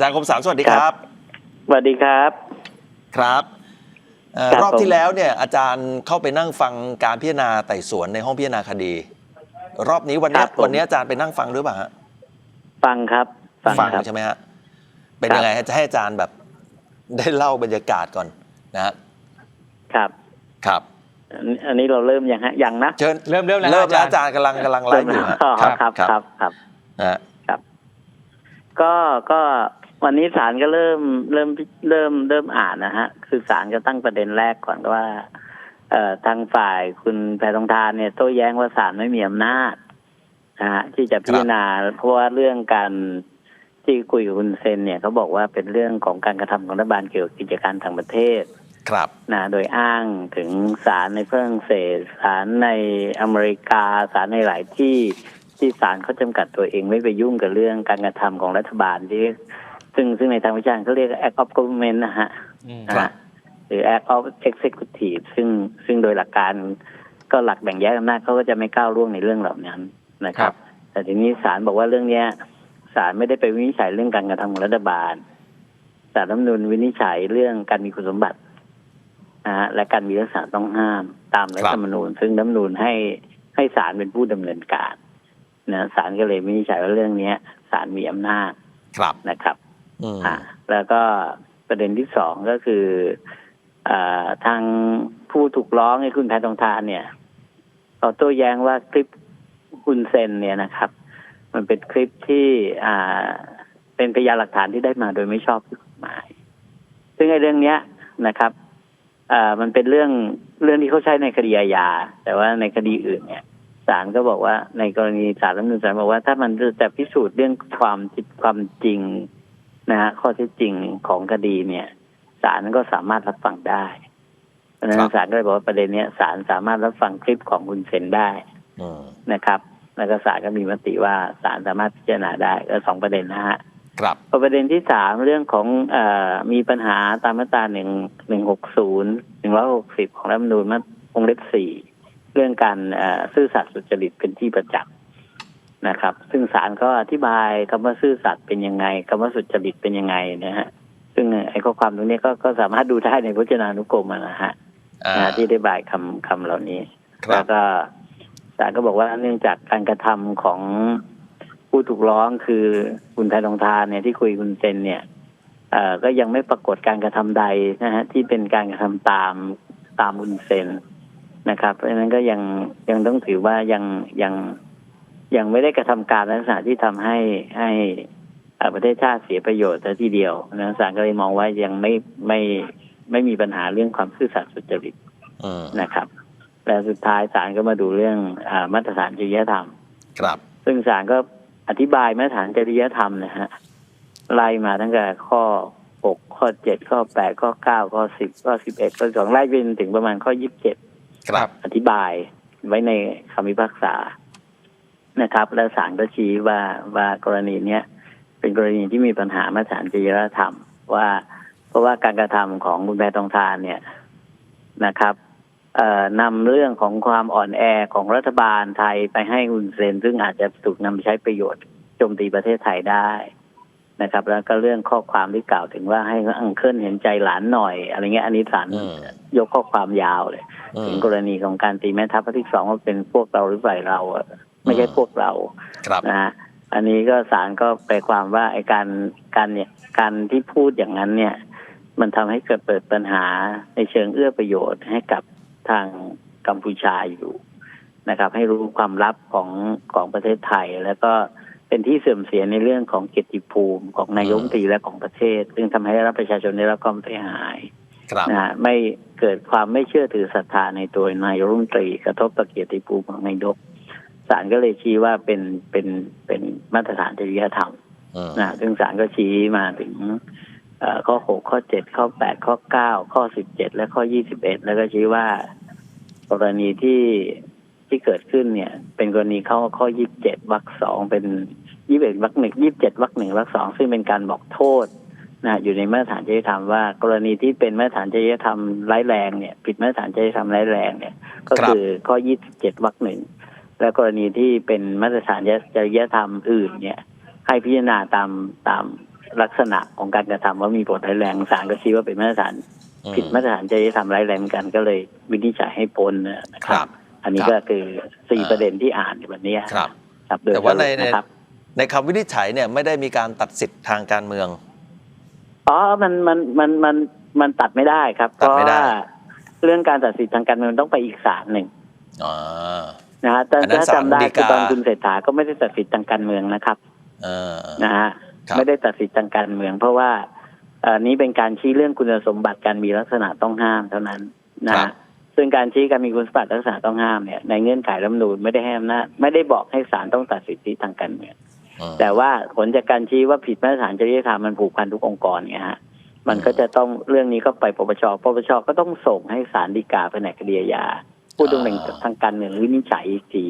อาจารย์คมสารสวัสดีครับสวัสดีครับครับเอ่อครับรอบที่ผมแล้วเนี่ยอาจารย์เข้าไปนั่งฟังการพิจารณาไต่สวนในห้องพิจารณาคดี รอบนี้วันเนี้ยวันเนี้ยอาจารย์ไปนั่งฟังหรือเปล่าฮะฟังครับฟังครับใช่ไหมฮะเป็นครับยังไงฮะจะให้อาจารย์แบบได้เล่าบรรยากาศก่อนนะฮะครับครับอันนี้อันนี้เราเริ่มยังฮะยังนะเชิญเริ่มเริ่มแล้วเริ่มแล้วอาอาจาจารรย์ย์กำลังกำลังไลฟ์อยู่ฮะอ๋อครับครับครับนะฮะก็ก็ วันนี้ศาลก็เริ่มเริ่มเริ่มเริ่มอ่านนะฮะ คือศาลก็ตั้งประเด็นแรกก่อนว่า เอ่อทางฝ่ายคุณแพทองทานเนี่ยโต้แย้งว่าศาลไม่มีอำนาจนะฮะที่จะพิจารณาเพราะว่าเรื่องการที่คุยกับคุณเซนเนี่ยเขาบอกว่าเป็นเรื่องของการกระทำของรัฐบาลเกี่ยวกับกิจการต่างประเทศ ครับนะโดยอ้างถึงศาลในฝรั่งเศสศาลในอเมริกาศาลในหลายที่ที่ศาลเขาจำกัดตัวเองไม่ไปยุ่งกับเรื่องการกระทำของรัฐบาลที่ ซึ่งซึ่งในทางวิชาการเขาเรียก act of government นะฮะอืมนะฮะหรือ act of executive ซึ่งซึ่งโดยหลักการก็หลักแบ่งแยกอำนาจเขาก็จะไม่ก้าวล่วงในเรื่องเหล่านั้นนะครับ แต่ทีนี้ศาลบอกว่าเรื่องเนี้ยศาลไม่ได้ไปวินิจฉัยเรื่องการกระทำของรัฐบาลศาลรัฐธรรมนูญวินิจฉัยเรื่องการมีคุณสมบัตินะฮะและการมีลักษณะต้องห้ามตามรัฐธรรมนูญ ซึ่งรัฐธรรมนูญให้ให้ศาลเป็นผู้ดำเนินการนะศาลก็เลยวินิจฉัยว่าเรื่องเนี้ยศาลมีอำนาจครับนะครับ อืมอ่าแล้วก็ประเด็นที่สองก็คืออาทางผู้ถูกร้องในคุณแพทองทานเนี่ยเขาโต้แย้งว่าคลิปคุณเซนเนี่ยนะครับ มันเป็นคลิปที่อ่าเป็นพยานหลักฐานที่ได้มาโดยไม่ชอบด้วยกฎหมาย ซึ่งไอ้เรื่องเนี้ยนะครับอ่ามันเป็นเรื่องเรื่องที่เขาใช้ในคดีอาญาแต่ว่าในคดีอื่นเนี่ยศาลก็บอกว่าในกรณีศาลรัฐมนูญศาลบอกว่าถ้ามันจะพิสูจน์เรื่องความจิตความจริง นะฮะข้อเท็จจริงของคดีเนี่ยศาลก็สามารถรับฟังได้เพราะฉะนั้ครันบศาลก็เลยบอกว่าประเด็นเนี้ยศาลสามารถรับฟังคลิปของคุณเซนได้อืมนะครับ แล้วก็ศาลก็มีมติว่าศาลสามารถพิจารณาได้ก็สองประเด็นนะฮะครับพอประเด็นที่สามเรื่องของเอ่อมีปัญหาตามมาตราหนึ่งหนึ่งหกศูนย์หนึ่งร้อยหกสิบของรัฐธรรมนูญมาวงเล็บสี่เรื่องการเอ่อซื่อสัตย์สุจริตเป็นที่ประจักษ์ นะครับ ซึ่งศาลก็อธิบายคำว่าซื่อสัตย์เป็นยังไงคำว่าสุจริตเป็นยังไงนะฮะซึ่งไอ้ข้อความตรงนี้ก็ก็สามารถดูได้ในพจนานุกรมอะนะฮะอ่านะที่ได้บายคำคำเหล่านี้คแล้รับวก็ศาลก็บอกว่าเนื่องจากการกระทำของผู้ถูกร้องคือคุณแพทองทานเนี่ยที่คุยคุณเซนเนี่ยเอ่อก็ยังไม่ปรากฏการกระทำใดนะฮะที่เป็นการกระทำตามตามคุณเซนนะครับ เพราะฉะนั้นก็ยังยังต้องถือว่ายังยัง ยังไม่ได้กระทำการลักษณะที่ทำให้ให้เอ่อประเทศชาติเสียประโยชน์แต่ทีเดียวนะศาลก็เลยมองว่ายังไม่ไม่ไม่มีปัญหาเรื่องความซื่อสัตย์สุจริตอืมนะครับแล้วสุดท้ายศาลก็มาดูเรื่องอามาตรฐานจริยธรรม ครับ ซึ่งศาลก็อธิบายมาตรฐานจริยธรรมนะฮะไล่มาตั้งแต่ข้อ6ข้อ7ข้อ8ข้อ9ข้อ10ข้อ11ข้อ2ไล่ไปจนถึงประมาณข้อ27ครับ อธิบายไว้ในคำพิพากษา นะครับ แล้วศาลก็ชี้ว่าว่ากรณีเนี้ยเป็นกรณีที่มีปัญหามาตรฐานจริยธรรมว่า เพราะว่าการกระทำของคุณแพทองทานเนี่ยนะครับเอ่อนำเรื่องของความอ่อนแอของรัฐบาลไทยไปให้อุนเซนซึ่งอาจจะถูกนำไปใช้ประโยชน์โจมตีประเทศไทยได้นะครับ แล้วก็เรื่องข้อความที่กล่าวถึงว่าให้อังเคิลเห็นใจหลานหน่อยอะไรเงี้ยอันนี้ศาลอืมยกข้อความยาวเลยอืถึมงกรณีของการตีแม่ทัพภาคที่สองว่าเป็นพวกเราหรือฝ่ายเราอะ ไม่ใช่อืมพวกเราครับนะฮะอันนี้ก็ศาลก็ไปลความว่าไอ้การการเนี่ยการที่พูดอย่างนั้นเนี่ย มันทำให้เกิดเปิดปัญหาในเชิงเอื้อประโยชน์ให้กับทางกัมพูชาอยู่นะครับ ให้รู้ความลับของของประเทศไทย แล้วก็เป็นที่เสื่อมเสียในเรื่องของเกียรติภูมิของนายกรัฐมนตรีและของประเทศ ซึ่งทำให้รับประชาชนได้รับความเสียหายครับนะฮะไม่เกิดความไม่เชื่อถือศรัทธาในตัวนายกรัฐมนตรีกระทบต่อเกียรติภูมิของนายก ศาลก็เลยชี้ว่าเป็นเป็นเป็นมาตรฐานจริยธรรมอืมนะซึ่งศาลก็ชี้มาถึงเอ่อข้อหกข้อเจ็ดข้อแปดข้อเก้าข้อสิบเจ็ดและข้อยี่สิบเอ็ดแล้วก็ชี้ว่ากรณีที่ที่เกิดขึ้นเนี่ย เป็นกรณีเข้าข้อยี่สิบเจ็ดวรรคสองเป็นยี่สิบเอ็ดวรรคหนึ่งยี่สิบเจ็ดวรรคหนึ่งวรรคสองซึ่งเป็นการบอกโทษนะอยู่ในมาตรฐานจริยธรรมว่ากรณีที่เป็นมาตรฐานจริยธรรมร้ายแรงเนี่ย ผิดมาตรฐานจริยธรรมร้ายแรงเนี่ย ก็คือข้อยี่สิบเจ็ดวรรคหนึ่ง และกรณีที่เป็นมาตรฐานจริยธรรมอื่น เนี่ย ให้พิจารณาตามตามลักษณะของการกระทำว่ามีผลร้ายแรงศาลก็ชี้ว่าเป็นมาตรฐานอืมผิดมาตรฐานจริยธรรมร้ายแรงกันก็เลยวินิจฉัยให้พ้นนะคครัรับบอันนี้ครับก็คือสี่อ่าประเด็นที่อ่านในวันนี้ครับครับโดยแต่ว่าในสรุปนะครับในคำวินิจฉัยเนี่ยไม่ได้มีการตัดสิทธิ์ทางการเมืองอ๋อมันมันมันมันมันตัดไม่ได้ครับ เพตัดราะไม่ได้ว่าเรื่องการตัดสินทางการเมืองต้องไปอีกศาลหนึ่งอ๋อ นะฮะแต่อันนั้นถ้าจำได้ศาลฎีกาคือตอนคุณเศรษฐาก็ไม่ได้ตัดสินทางการเมืองนะครับเออนะฮะครับไม่ได้ตัดสินทางการเมือง เพราะว่าเอ่อนี้เป็นการชี้เรื่องคุณสมบัติการมีลักษณะต้องห้ามเท่านั้นนะครัฮะบซึ่งการชี้การมีคุณสมบัติลักษณะต้องห้ามเนี่ยในเงื่อนไขรัฐธรรมนูญไม่ได้ให้อำนาจไม่ได้บอกให้ศาลต้องตัดสินที่ทางการเมืองอืมแต่ว่าผลจากการชี้ว่าผิดมาตรฐานจริยธรรมมันผูกพันทุกองค์กรไงฮะมันก็จะต้องเรื่องนี้ก็ไปปปชปปชก็ต้องส่งให้ศาลฎีกาแผนกคดีอาญา ผู้ดำเนินทางการเมืองวินิจฉัยอีกที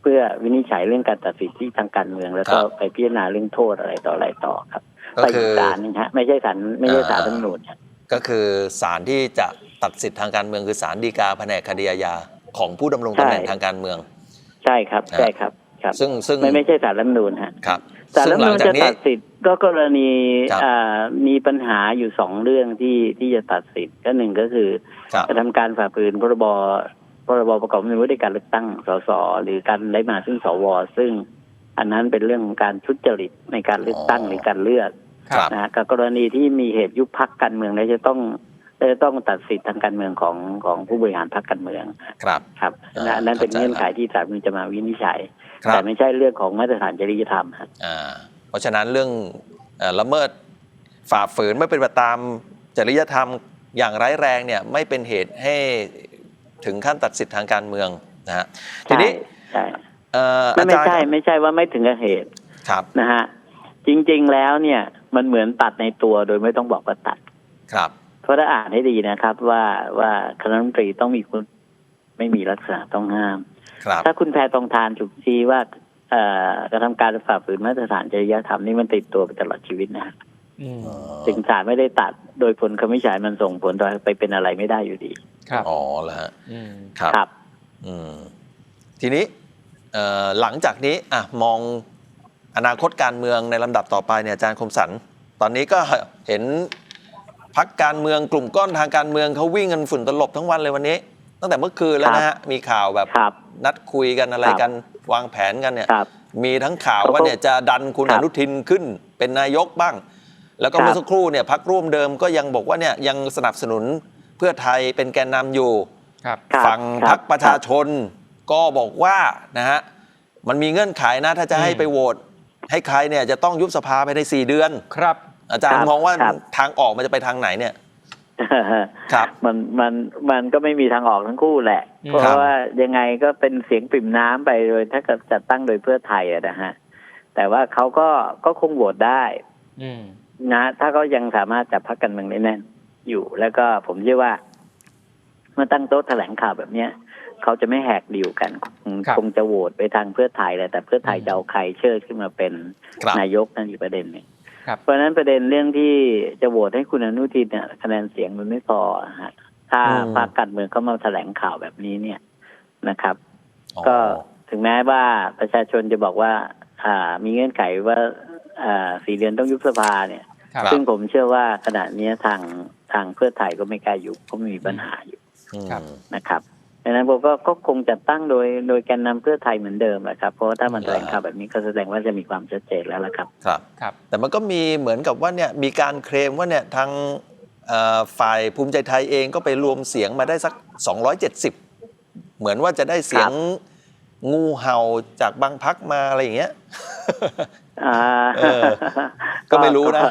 เพื่อวินิจฉัยเรื่องการตัดสินที่ทางการเมือง แล้วก็ครับไปพิจารณาเรื่องโทษอะไรต่ออะไรต่อครับก็ไปคือีอกศาลหนึงฮะไม่ใช่ศาลไม่ใช่ศาลอ่ารัฐธรรมนูญฮะก็คือศาลที่จะตัดสิทธิ์ทางการเมืองคือศาลฎีกาแผนกคดีอาญาของผู้ดำรงตำแหน่งทางการเมือง ใช่ครับใช่ครับครับ ซึ่งซึ่งไม่ไม่ใช่ศาลรัฐธรรมนูญฮะครับศาลซึ่รัฐงธรรมหลันูงญจากจะนี้ตัดสิทธิ์ก็กรณีครับอ่ามีปัญหาอยู่สองเรื่องที่ที่จะตัดสิทธิ์ก็หนึ่งก็คือครับกระทำการฝ่าฝืนพรบ พรบประกอบด้วยการเลือกตั้งสสหรือการได้มาซึ่งสวซึ่ง อันนั้นเป็นเรื่องของการทุจริตในการเลือกตั้งอ๋อหรือการเลือกครับนะฮะกับกรณีที่มีเหตุยุบพักการเมืองแล้วจะต้องจะต้องตัดสิทธิ์ทางการเมืองของของผู้บริหารพรรคการเมือง ครับ ครับอ่านะอันนั้นเป็นเข้าใจเงื่อนไขที่ศาลมันจะมาวินิจฉัยครัแต่บไม่ใช่เรื่องของมาตรฐานจริยธรรมฮะอ่าเพราะฉะนั้นเรื่องเอ่อละเมิดฝ่าฝืนไม่เป็นไปตามจริยธรรมอย่างร้ายแรงเนี่ยไม่เป็นเหตุให้ ถึงขั้นตัดสิทธิ์ทางการเมืองนะฮะทีนี้ใช่เอ่อใช่อาไม่จารย์ใช่ไม่ใช่ว่าไม่ถึงกับเหตุครับนะฮะจริงๆแล้วเนี่ยมันเหมือนตัดในตัวโดยไม่ต้องบอกว่าตัดครับเพราะถ้าอ่านให้ดีนะครับ ว่าว่าคณะรัฐมนตรีต้องมีคุณไม่มีลักษณะต้องห้ามครับถ้าคุณแพทองทานถูกชี้ว่าเอ่อกระทำการฝ่าฝืนมาตรฐานจริยธรรมนี่มันติดตัวไปตลอดชีวิตนะฮะอืมถึงศาลไม่ได้ตัด โดยผลคำวินิจฉัยมันส่งผลไปเป็นอะไรไม่ได้อยู่ดี ครับอ๋อแล้วฮะอืมครับครับอืมทีนี้เอ่อหลังจากนี้อะมองอนาคตการเมืองในลำดับต่อไปเนี่ยอาจารย์คมสัน ตอนนี้ก็เห็นพักการเมืองกลุ่มก้อนทางการเมืองเขาวิ่งกันฝุ่นตลบทั้งวันเลยวันนี้ ตั้งแต่เมื่อคืนแล้วนะฮะมีข่าวแบบครับนัดคุยกันอะไรครับกันวางแผนกันเนี่ยครับมีทั้งข่าวเขาก็ว่าเนี่ยจะดันคุณครัอบนุทินขึ้นเป็นนายกบ้าง แล้วก็ครับเมื่อสักครู่เนี่ยพักร่วมเดิมก็ยังบอกว่าเนี่ยยังสนับสนุน เพื่อไทยเป็นแกนนำอยู่ครับครับฝั่งคพรรัรบคประชาชนก็บอกว่านะฮะมันมีเงื่อนไขนะถ้าจะให้อืมไปโหวตให้ใครเนี่ยจะต้องยุบสภาภายใน4เดือนครับ อาจารคย์รับมองว่าครับทางออกมันจะไปทางไหนเนี่ยครับมันมันมันก็ไม่มีทางออกทั้งคู่แหละอืมเพราะว่ายังไงก็เป็นเสียงปริ่มน้ำไปโดยถ้าเกิดจัดตั้งโดยเพื่อไทยอะนะฮะแต่ว่าเขาก็ก็คงโหวตได้อืมนะถ้าเขายังสามารถจับพักการเมืองได้แน่น อยู่ แล้วก็ผมเชื่อว่า เมื่อตั้งโต๊ะแถลงข่าวแบบเนี้ยเขาจะไม่แหกดีลกันคงครับคงจะโหวตไปทางเพื่อไทยแหละแต่เพื่อไทยจะเอาใครเชิญขึ้นมาเป็นครับนายกนั่นอีกประเด็นหนึ่งครับเพราะฉะนั้นประเด็นเรื่องที่จะโหวตให้คุณอนุทินเนี่ยคะแนนเสียงมันไม่พอฮะถ้าอืมพรรคการเมืองเขามาแถลงข่าวแบบนี้เนี่ยนะครับอ๋อก็ถึงแม้ว่าประชาชนจะบอกว่า อ่า มีเงื่อนไขว่า อ่าสี่เดือนต้องยุบสภาเนี่ยครับซึ่งผมเชื่อว่าขณะนี้ทาง ทางเพื่อไทยก็ไม่กล้ายุบเพราะมีปัญหาอยู่อืมครับนะครับดังนั้นผมก็ก็คงจัดตั้งโดยโดยแกนนำเพื่อไทยเหมือนเดิมแหละครับ เพราะว่าถ้ามันแถลงข่าวแบบนี้ก็แสดงว่าจะมีความชัดเจนแล้วละครับ ครับครับ แต่มันก็มีเหมือนกับว่าเนี่ยมีการเคลมว่าเนี่ยทางเอ่อฝ่ายภูมิใจไทยเองก็ไปรวมเสียงมาได้สัก 270 เหมือนว่าจะได้เสียงงูเห่าจากบางพักมาอะไรอย่างเงี้ยอ่าเออก็ไม่รู้นะ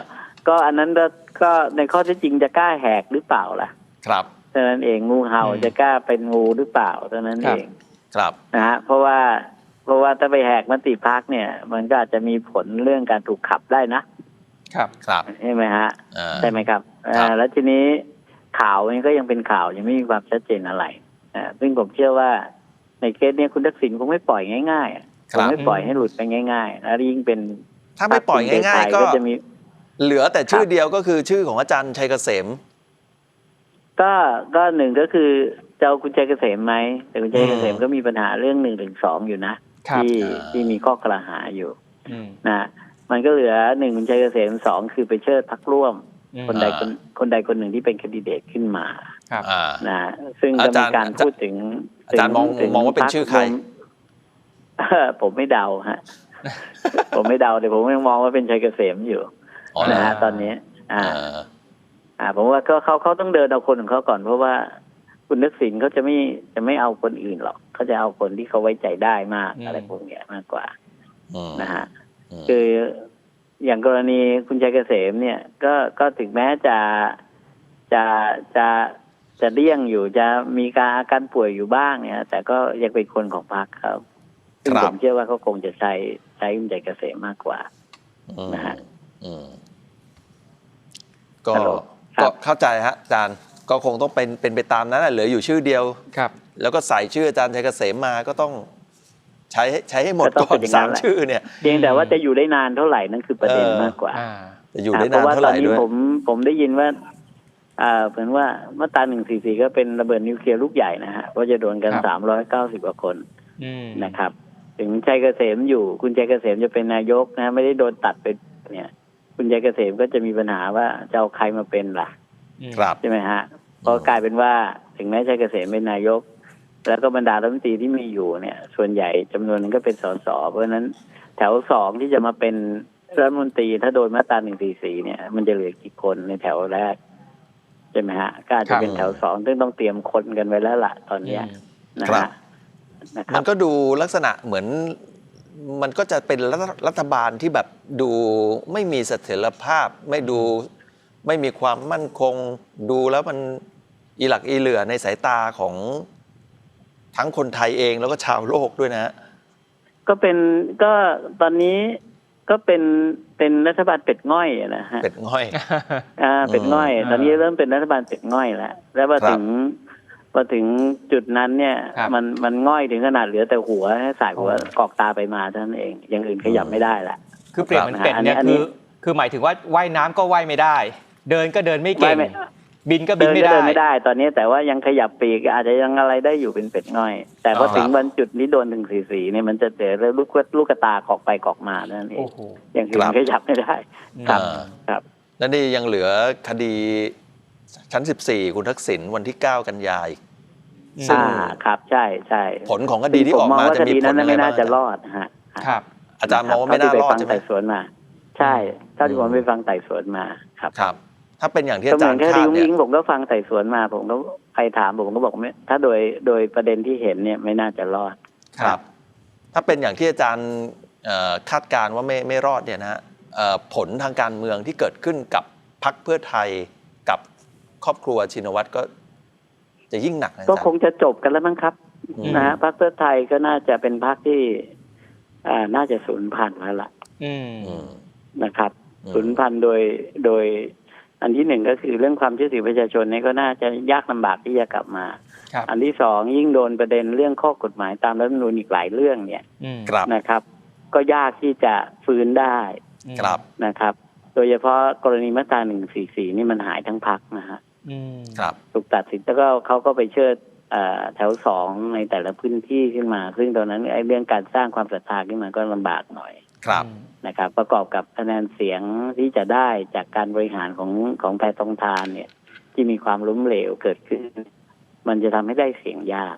ก็ก็อันนั้นก็ก็ในข้อเท็จจริงจะกล้าแหกหรือเปล่าล่ะ ครับเท่านั้นเองงูเห่าอืมจะกล้าเป็นงูหรือเปล่าเท่านั้นครัเอบงครับนะฮะเพราะว่าเพราะว่าถ้าไปแหกมติพักเนี่ย มันก็อาจจะมีผลเรื่องการถูกขับได้นะ ครับครับใช่ไหมฮะอ่าใช่ไหมครับครับอ่าแล้วทีนี้ข่าวมันก็ยังเป็นข่าวยังไม่มีความชัดเจนอะไรอ่าซึ่งผมเชื่อว่าในเคสเนี้ยคุณทักษิณคงไม่ปล่อยง่ายๆอะคคงรับไม่ปล่อยให้หลุดไปง่ายๆแล้วยิ่งเป็น ถ้าไม่ปล่อยง่าย ๆ ก็พรรคภูมิใจไทจะมี เหลือแต่ชื่อเดียวก็คือชื่อของอาจารย์ชัยเกษม ก็ก็หนึ่งก็คือจะเอาคุณชัยเกษมไหมแต่คุณชัยเกษมอืมก็มีปัญหาเรื่องหนึ่งถึงสองอยู่นะครับที่อ่าที่มีข้อกล่าวหาอยู่อืมนะมันก็เหลือหนึ่งคุณชัยเกษมสองคือไปเชิดพักร่วมอืมคนใดคนคนใดคนหนึ่งที่เป็นแคนดิเดตขึ้นมาครับอ่านะซึ่งก็อาจามีรย์การพูดถึงอาจารย์มองถึมองว่าเป็นพรรคชื่อใครวมผมไม่เดาฮะ ผมไม่เดาแต่ผมยังมองว่าเป็นชัยเกษมอยู่อ๋อ นะนะฮะตอนนี้ อ่าเอออ่าผมว่าก็เขาเขาต้องเดินเอาคนของเขาก่อนเพราะว่าคุณทักษิณเขาจะไม่จะไม่เอาคนอื่นหรอกเขาจะเอาคนที่เขาไว้ใจได้มากอืมอะไรพวกเนี้ยมากกว่าอืมนะฮะอืมคืออย่างกรณีคุณชัยเกษมเนี่ย ก็ก็ถึงแม้จะจะจะจะเลี่ยงอยู่จะมีการอาการป่วยอยู่บ้างเนี่ย แต่ก็ยังเป็นคนของพรรคครับซึ่งครับผมเชื่อว่าเขาคงจะใช้ใช้คุณชัยเกษมมากกว่าอืมนะฮะ อืมก็ฮัลโหลครัก็บเข้าใจฮะอาจารย์ก็คงต้องเป็นเป็นไปตามนั้นแหละเหลืออยู่ชื่อเดียว ครับ แล้วก็ใส่ชื่ออาจารย์ชัยเกษมมาก็ต้อง ใช้ใช้ให้หมดก็ต้องก่อนเป็นอย่างสานั้มนแหละ ชื่อเนี่ย เพียงแต่ว่าจะอยู่ได้นานเท่าไหร่นั่นคือประเด็นเออ มากกว่า อ่า จะอยู่ได้เพนานราะว่าเท่าตไหอนร่นี้ด้วยผมผมได้ยินว่า อ่าเหมือนว่ามาตราหนึ่งสี่สี่ก็เป็นระเบิดนิวเคลียร์ลูกใหญ่นะฮะเพราะจะโดนกันครับ สามร้อยเก้าสิบกว่าคนอืมนะครับ ถึงชัยเกษมอยู่คุณชัยเกษมจะเป็นนายกนะไม่ได้โดนตัดไปเนี่ย คุณชัยเกษมก็จะมีปัญหาว่าจะเอาใครมาเป็นล่ะอืมครับใช่ไหมฮะเพราะกลายเป็นว่าถึงแม้ชัยเกษมเป็นนายก แล้วก็บรรดารัฐมนตรีที่มีอยู่เนี่ย ส่วนใหญ่จำนวนหนึงก็เป็นสสเพราะฉะนั้นแถวสองที่จะมาเป็นรัฐมนตรีถ้าโดนมาตราหนึ่งสี่สี่เนี่ย มันจะเหลือกี่คนในแถวแรกใช่ไหมฮะก็อาจจะเป็นแถวสองซึ่งต้องเตรียมคนกันไว้แล้วล่ะตอนเนี้ยนะครัฮะบนะคมัรันบก็ดูลักษณะเหมือน มันก็จะเป็นรัฐรัฐบาลที่แบบดูไม่มีเสถียรภาพ ไม่ดูไม่มีความมั่นคง ดูแล้วมันอีหลักอีเหลือในสายตาของทั้งคนไทยเองแล้วก็ชาวโลกด้วยนะฮะก็เป็นก็ตอนนี้ก็เป็นเป็นรัฐบาลเป็ดง่อยอะนะฮะเป็ดง่อย อ่าเป็ดง่อยอืมตอนนี้เริ่มเป็นรัฐบาลเป็ดง่อยแล้วแล้วพอครับถึงพ อถึงจุดนั้นเนี่ย ครับ มันมันง่อยถึงขนาดเหลือแต่หัวให้สายหัวอ๋อกอกตาไปมาเท่านั้นเองอย่างอื่นขยับไม่ได้ละ คือเปรียบเหมือนเป็ดเนี่ยอันนี้คือคือหมายถึงว่าว่ายน้ำก็ว่ายไม่ได้ เดินก็เดินไม่เก่ง ไม่บินก็บิเดินนไม่ก็ได้ เดินไม่ได้ ตอนนี้แต่ว่ายังขยับปีกอาจจะยังอะไรได้อยู่เป็นเป็ดง่อย แต่พออ๋อถึงวันจุดนี้โดนถึงสีสีเนี่ยมันจะเดือดลูกลูกกระตากอกไปกอกมาเท่านั้นเองโอ้โห อย่างอื่นครับ ขยับไม่ได้ ครับอ่าครับและนี่ยังเหลือคดีชั้น 14 คุณทักษิณวันที่ 9 กันยายนซึ่ง อ่าครับใช่ใช่ผลของคดีที่ออกผมมองมาว่าจะคมีดีผนั้ลนยังไงไม่น่าบ้างจะอาจารย์รอดนะฮะครับ อาจารย์มองว่าไม่น่ารอดเท่ใช่ไหมที่ไปฟังไต่สวนมาใช่เท่าที่ผมไปฟังไต่สวนมาครับครับ ถ้าเป็นอย่างที่ก็อาเหจามืรอนย์แค่คาดิดงเนี่ยยิงผมก็ฟังไต่สวนมา ผมก็ใครถามผมก็บอกไม่ถ้าโดยโดยประเด็นที่เห็นเนี่ยไม่น่าจะรอดครับ ถ้าเป็นอย่างที่อาจารย์เอ่อคาดการณ์ว่าไม่ไม่รอดเนี่ยนะฮะเอ่อผลทางการเมืองที่เกิดขึ้นกับพรรคเพื่อไทยกับครอบครัวชินวัตรก็ จะยิ่งหนักนะอาก็จารคงย์จะจบกันแล้วมั้งครับอืมนะฮะพรรคเพื่อไทยก็น่าจะเป็นพรรคที่อ่าน่าจะสูญพันธุ์แล้วล่ะอืมอืมนะครับอืมสูญพันธุ์โดยโดย อันที่หนึ่งก็คือเรื่องความเชื่อถือประชาชนเนี่ยก็น่าจะยากลำบากที่จะกลับมาครับอันที่สองยิ่งโดนประเด็นเรื่องข้อกฎหมายตามรัฐธรรมนูญอีกหลายเรื่องเนี่ยอืมครับนะครับ ก็ยากที่จะฟื้นได้ครับนะครับ โดยเฉพาะกรณีมาตราหนึ่งสี่สี่นี่มันหายทั้งพักนะฮะอืม ครับถูกตัดสินแล้วก็เขาก็ไปเชิดเอ่อแถวสองในแต่ละพื้นที่ขึ้นมา ซึ่งตอนนั้นไอ้เรื่องการสร้างความศรัทธาขึ้นมาก็ลำบากหน่อยครับนะครับ ประกอบกับคะแนนเสียงที่จะได้จากการบริหารของของแพทองทานเนี่ย ที่มีความล้มเหลวเกิดขึ้น มันจะทำให้ได้เสียงยาก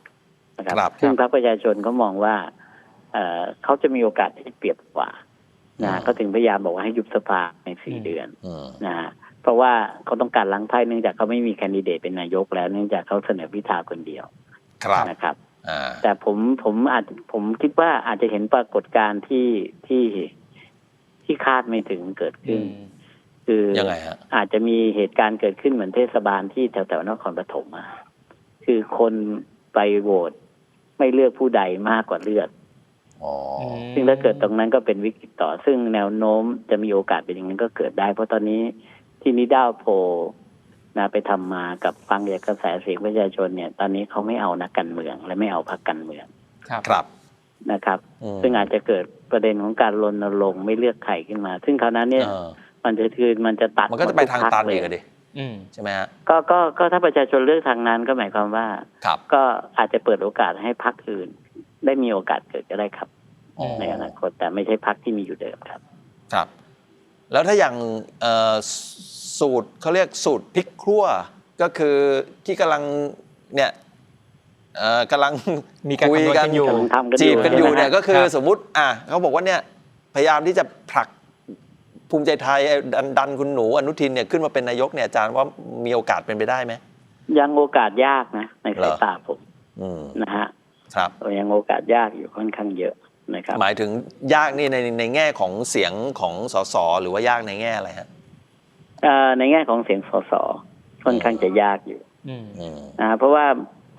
นะครับครับซึ่งพรรคประชาชนเขามองว่าเอ่อเขาจะมีโอกาสที่เปรียบกว่านะเขาถึงพยายามบอกว่าให้ยุบสภาในสี่อืมเดือนอืมนะฮะ เพราะว่าเขาต้องการล้างไพ่เนื่องจากเขาไม่มีแคนดิเดตเป็นนายกแล้ว เนื่องจากเขาเสนอพิธาคนเดียวครับนะครับอ่าแต่ผมผมอาจผมคิดว่าอาจจะเห็นปรากฏการณ์ที่ที่ที่คาดไม่ถึงเกิดอืขึ้นมคือยังไงฮะอาจจะมีเหตุการณ์เกิดขึ้นเหมือนเทศบาลที่แถวแถวๆนครปฐมอะคือคนไปโหวตไม่เลือกผู้ใดมากกว่าเลือกอ๋อซึ่งถ้าเกิดตรงนั้นก็เป็นวิกฤตต่อ ซึ่งแนวโน้มจะมีโอกาสเป็นอย่างนั้นก็เกิดได้ เพราะตอนนี้ ที่นิด้าโพลนะไปทำมากับฟังจากกระแสเสียงประชาชนเนี่ย ตอนนี้เขาไม่เอานักการเมือง และไม่เอาพรรคการเมืองครับครับนะครับอืมซึ่งอาจจะเกิดประเด็นของการรณรงค์ไม่เลือกใครขึ้นมา ซึ่งคราวนั้นเนี่ยเออมันจะคือมันจะตัดมันก็จะไปทางตันหมดอีทุกพรรคอะดิอืมใช่ไหมฮะก็ก็ก็ถ้าประชาชนเลือกทางนั้นก็หมายความว่าครับก็อาจจะเปิดโอกาสให้พรรคอื่น ได้มีโอกาสเกิดก็ได้ครับอ๋อในอนาคตแต่ไม่ใช่พรรคที่มีอยู่เดิมครับ ครับ แล้วถ้าอย่างเอ่อสสูตรเขาเรียกสูตรพริกครั่วก็คือที่กำลังเนี่ยเอ่อกำลังมีการคุยคำนวณกันอยู่กำลังทำกันอยู่จีบกันอยู่เนี่ยนะฮะก็คือครับสมมุติอะเขาบอกว่าเนี่ยพยายามที่จะผลักภูมิใจไทยดันดันคุณหนูอนุทินเนี่ยขึ้นมาเป็นนายกเนี่ยอาจารย์ว่ามีโอกาสเป็นไปได้ไหมยังโอกาสยากนะในเหรสาอยตาผมอืมนะฮะครับยังโอกาสยากอยู่ค่อนข้างเยอะ นะครับหมายถึงยากนี่ในในแง่ของเสียงของสสหรือว่ายากในแง่อะไรฮะเอ่อในแง่ของเสียงสสค่อนข้างจะยากอยู่อืมอืมนะเพราะว่า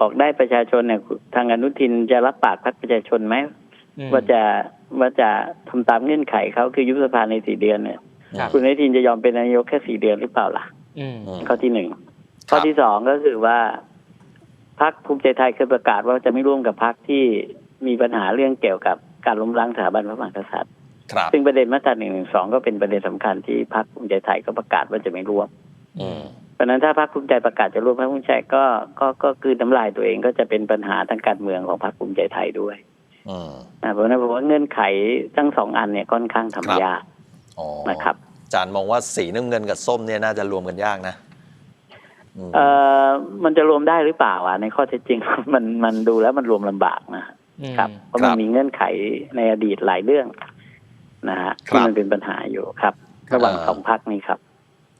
บอกได้ประชาชนเนี่ยทางอนุทินจะรับปากพรรคประชาชนไหมอืมว่าจะว่าจะทำตามเงื่อนไขเขาคือยุบสภาในสี่เดือนเนี่ยครับคุณอนุทินจะยอมเป็นนายกแค่สี่เดือนหรือเปล่าล่ะอืมอืมข้อที่หนึ่งครับข้อที่สองก็คือว่าพรรคภูมิใจไทยเคยประกาศว่าจะไม่ร่วมกับพรรคที่มีปัญหาเรื่องเกี่ยวกับ การล้มล้างสถาบันพระมหากษัตริย์ครับซึ่งประเด็นมาตราหนึ่งหนึ่งสองก็เป็นประเด็นสำคัญที่พรรคภูมิใจไทยก็ประกาศว่าจะไม่ร่วมอืมเพราะฉะนั้นถ้าพรรคภูมิใจประกาศจะร่วมพรรคภูมิใจก็ก็ก็คือน้ำลายตัวเองก็จะเป็นปัญหาทางการเมืองของพรรคภูมิใจไทยด้วยอืมอ่าเพราะฉะนั้นผมว่าเงื่อนไขทั้งสองอันเนี่ยค่อนข้างทำยากอ๋อนะครับอาจารย์มองว่าสีน้ำเงินกับส้มเนี่ยน่าจะรวมกันยากนะมเอ่อมันจะรวมได้หรือเปล่าอะในข้อเท็จจริงมันมันดูแล้วมันรวมลำบากนะอืม ครับเพราะมันมีเงื่อนไขในอดีตหลายเรื่องนะฮะที่มันเป็นปัญหาอยู่ครับ ระหว่างสองพักนี้ครับ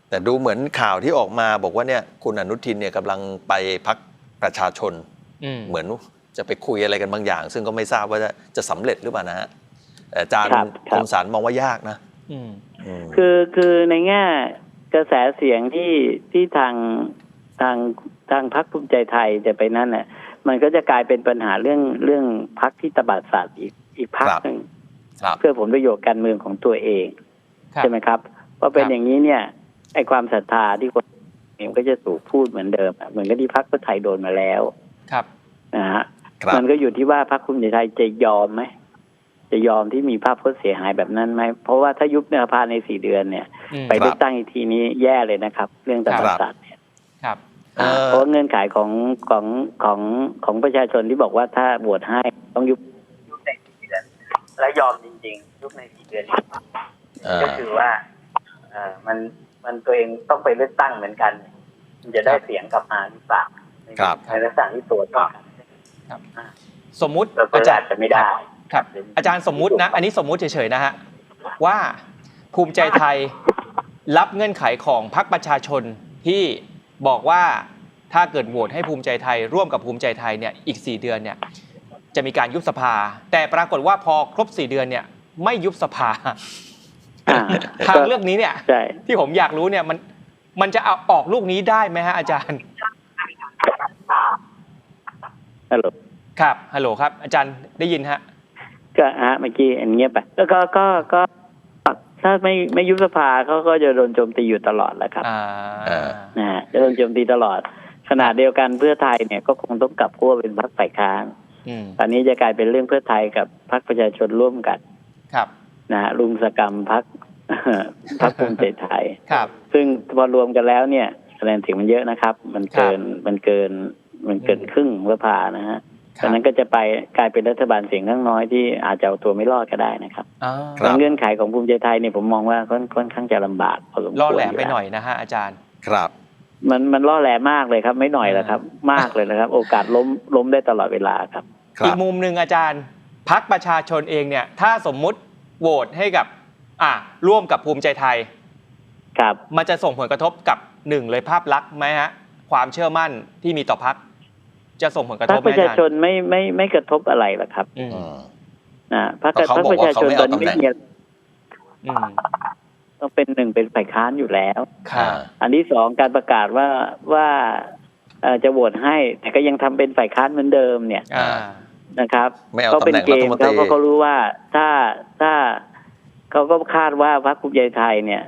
แต่ดูเหมือนข่าวที่ออกมาบอกว่าเนี่ยคุณอนุทินเนี่ยกำลังไปพักประชาชนอืมเหมือนจะไปคุยอะไรกันบางอย่าง ซึ่งก็ไม่ทราบว่าจะจะสำเร็จหรือเปล่านะฮะแต่อาจารย์ครับคครับมสารมองว่ายากนะอืมมคือคือในแง่กระแสเสียงที่ที่ทางทางทางพรรคภูมิใจไทยจะไปนั่นเนี่ย มันก็จะกลายเป็นปัญหาเรื่องเรื่องพรรคที่ตบาดสัตว์อีกอีกพรรคหนึ่งครับเพื่อผลประโยชน์การเมืองของตัวเองครับใช่ไหมครับพอเป็นครับอย่างนี้เนี่ยไอความศรัทธาที่คนเองก็จะถูกพูดเหมือนเดิมอะเหมือนกับที่พรรคเพื่อไทยโดนมาแล้ว ครับนะฮะครับมันก็อยู่ที่ว่าพรรคภูมิใจไทยจะยอมไหมจะยอมที่มีภาพพจน์เสียหายแบบนั้นไหมเพราะว่าถ้ายุบเนื้อพาในสี่เดือนเนี่ยอืมไปเลือกตั้งอีกทีนี้แย่เลยนะครับ เรื่องตำรวจสัตว์เนี่ยครับ เอ่อเพราะเงื่อนไขของของของของประชาชนที่บอกว่าถ้าโหวตให้ต้องยุบยุบในสี่เดือนและยอมจริง ๆ ยุบในสี่เดือนเอ่อก็คือว่าเออมันมันตัวเองต้องไปเลือกตั้งเหมือนกันมันจะได้เสียงกลับมาหรือเปล่าครับในลักษณะที่ตัวต้องสมมุติเราก็อาจารอาย์จจะไม่ได้ครับ อาจารย์สมมุตินะ อันนี้สมมุติเฉยๆนะฮะว่าภูมิใจไทยรับเงื่อนไขของพรรคประชาชนที่ บอกว่าถ้าเกิดโหวตให้ภูมิใจไทย ร่วมกับภูมิใจไทยเนี่ยอีก 4 เดือนเนี่ยจะมีการยุบสภา แต่ปรากฏว่าพอครบ 4 เดือนเนี่ยไม่ยุบสภาอ่าทางเลือกนี้เนี่ยใช่ที่ผมอยากรู้เนี่ยมันมันจะเอาออกลูกนี้ได้ไหมฮะอาจารย์ฮัลโหลครับฮัลโหลครับ อาจารย์ได้ยินฮะ ก็ฮะเมื่อกี้อันเงียบไปแล้วก็ก็ก็ ถ้าไม่ไม่ยุบสภาเขาก็จะโดนโจมตีอยู่ตลอดแหละครับอ่าอ่านะฮะจะโดนโจมตีตลอดขณะเดียวกันเพื่อไทยเนี่ยก็คงต้องกลับขั้วเป็นพรรคฝ่ายค้านอืมตอนนี้จะกลายเป็นเรื่องเพื่อไทยกับพรรคประชาชนร่วมกัน ครับ นะฮะลุมสกรรมพรรคพรรคภูมิใจไทยครับ ซึ่งพอรวมกันแล้วเนี่ยคะแนนเสียงมันเยอะนะครับ มันเกินมันเกิน มันเกินครึ่งสภานะฮะค ดัรังบนั้นก็จะไปกลายเป็นรัฐบาลเสียงข้างน้อยที่อาจจะเอาตัวไม่รอดก็ได้นะครับอ่าครับเงื่อนไขของภูมิใจไทยเนี่ยผมมองว่าค่อนค่อนข้างจะลำบากพอสมควรล่อแหลมไปยู่หน่อยนะฮะอาจารย์ครับ มันมันล่อแหลมมากเลยครับ ไม่หน่อยแล้วครับ มากเลยนะครับ โอกาสล้มล้มได้ตลอดเวลาครับครัอีบกมุมหนึ่งอาจารย์พักประชาชนเองเนี่ย ถ้าสมมุติโหวตให้กับ อ่าร่วมกับภูมิใจไทย ครับ มันจะส่งผลกระทบกับหนึ่งเลยภาพลักษณ์ไหมฮะความเชื่อมั่นที่มีต่อพัก จะส่งผลกระพรทรบคไหปมระอาชาจารชย์นไม่ไม่ไม่กระทบอะไรหรอกครับอืมอืมนะพรรคเพราะเขาพรรคบอกประชาชนว่าตเขาอนไม่นี้เอาไม่ตำแหน่งมีอืมต้องเป็นหนึ่งเป็นฝ่ายค้านอยู่แล้วครับอันที่สองการประกาศว่าว่าเอ่อจะโหวตให้ แต่ก็ยังทำเป็นฝ่ายค้านเหมือนเดิมเนี่ยอ่านะครับไม่เอาก็ตำเป็นแหน่งเกรัฐมมนตรีเขาเพราะเขารู้ว่าถ้าถ้าเขาก็คาดว่าพรรคภูมิใจไทยเนี่ย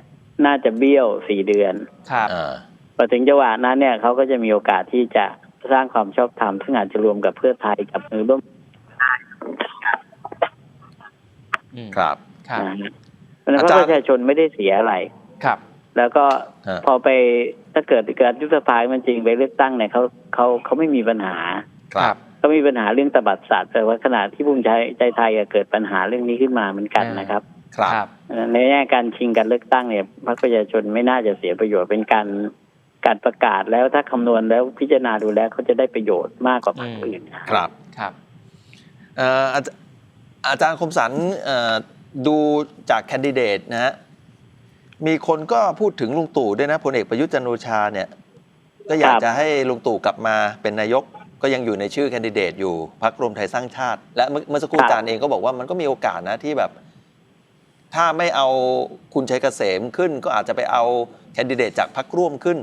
น่าจะเบี้ยวสี่เดือนครับอ่าพอถึงจังหวะนั้นเนี่ยเขาก็จะมีโอกาสที่จะ สร้างความชอบธรรมซึ่งอาจจะรวมกับเพื่อไทยกับมือร่วมอืมครับครับนะฮะเพราะฉะนั้นพรอาจารรย์คประชาชนไม่ได้เสียอะไรครับ แล้วก็ฮะพอไปถ้าเกิดเกิดยุบสภามันจริงไปเลือกตั้งเนี่ยเขาเขาเขาไม่มีปัญหา ครับเขามีปัญหาเรื่องตบัดสัตว์แต่ว่าขณะที่ภูมิใจใจไทยอะเกิดปัญหาเรื่องนี้ขึ้นมาเหมือนกันนะครับครับ ครับในแง่การชิงการเลือกตั้งเนี่ยพรรคประชาชนไม่น่าจะเสียประโยชน์เป็นการ การประกาศแล้วถ้าคำนวณแล้วพิจารณาดูแล้วเขาจะได้ประโยชน์มากกว่าพรรคอืมอื่นครับครับเอ่ออาจอาจารย์คมสันเอ่อดูจากแคนดิเดตนะฮะมีคนก็พูดถึงลุงตู่ด้วยนะพลเอกประยุทธ์จันทร์โอชาเนี่ย ก็อยากจะให้ลุงตู่กลับมาเป็นนายกก็ยังอยู่ในชื่อแคนดิเดตอยู่พรรครวมไทยสร้างชาติ และเมื่อเมื่อสักครู่อาจารย์เองก็บอกว่ามันก็มีโอกาสนะที่แบบ ถ้าไม่เอาคุณชัยเกษมขึ้น ก็อาจจะไปเอาแคนดิเดตจากพรรคร่วมขึ้น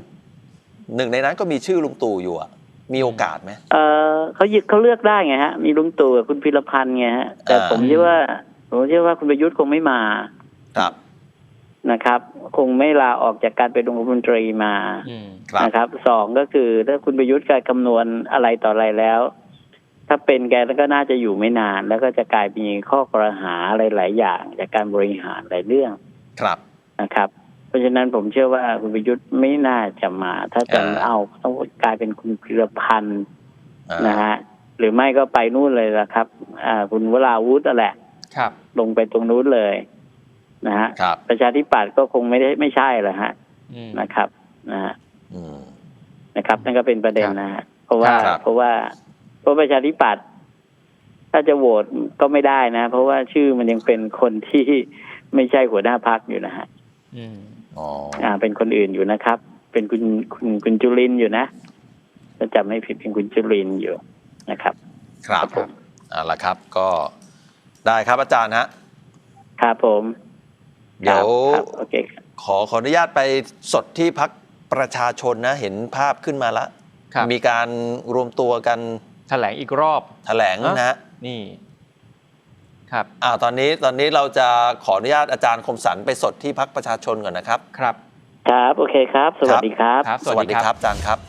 หนึ่งในนั้นก็มีชื่อลุงตู่อยู่อะมีโอกาสไหมเออเขายึดเขาเลือกได้ไงฮะ มีลุงตู่กับคุณพิรพันธ์ไงฮะแต่อ่าผมเชื่อว่าผมเชื่อว่าคุณประยุทธ์คงไม่มา ครับนะครับ คงไม่ลาออกจากการเป็นองคมนตรีมาอืมครับนะครับสองก็คือถ้าคุณประยุทธ์การคำนวณอะไรต่ออะไรแล้ว ถ้าเป็นแกแล้วก็น่าจะอยู่ไม่นาน แล้วก็จะกลายมีข้อกล่าวหาอะไรหลายอย่างจากการบริหารหลายเรื่องครับนะครับ เพราะฉะนั้นผมเชื่อว่าคุณประยุทธ์ไม่น่าจะมา ถ้าจะอ่าเอาต้องกลายเป็นคุณพิรพันธ์อ่านะฮะหรือไม่ก็ไปนู่นเลยละครับ อ่า คุณวราวุฒินั่นแหละ ครับ ลงไปตรงนู้นเลยนะฮะครับประชาธิปัตย์ก็คงไม่ได้ไม่ใช่หรอกฮะอืมนะครับนะฮะอืมนะครับ นั่นก็เป็นประเด็นนะฮะเพราะว่าครับเพราะว่าเพราะประชาธิปัตย์ถ้าจะโหวตก็ไม่ได้นะ เพราะว่าชื่อมันยังเป็นคนที่ไม่ใช่หัวหน้าพักอยู่นะฮะ อืม อ๋ออ่า เป็นคนอื่นอยู่นะครับ เป็นคุณคุณคุณจุลินทร์อยู่นะถ้าจำไม่ผิดเป็นคุณจุลินทร์อยู่นะครับ ครับครับเอาละครับ ก็ได้ครับอาจารย์ฮะครับผมเดี๋ยวครับโอเคครับขอขออนุญาตไปสดที่พักประชาชนนะ เห็นภาพขึ้นมาแล้วครับมีการรวมตัวกันแถลงอีกรอบแถลงนะฮะนี่ ครับอ่าตอนนี้ตอนนี้เราจะขออนุญาตอาจารย์คมสันไปสดที่พักประชาชนก่อนนะครับ ครับ ครับ โอเคครับ สวัสดีครับ ครับ สวัสดีครับอาจารย์ครับ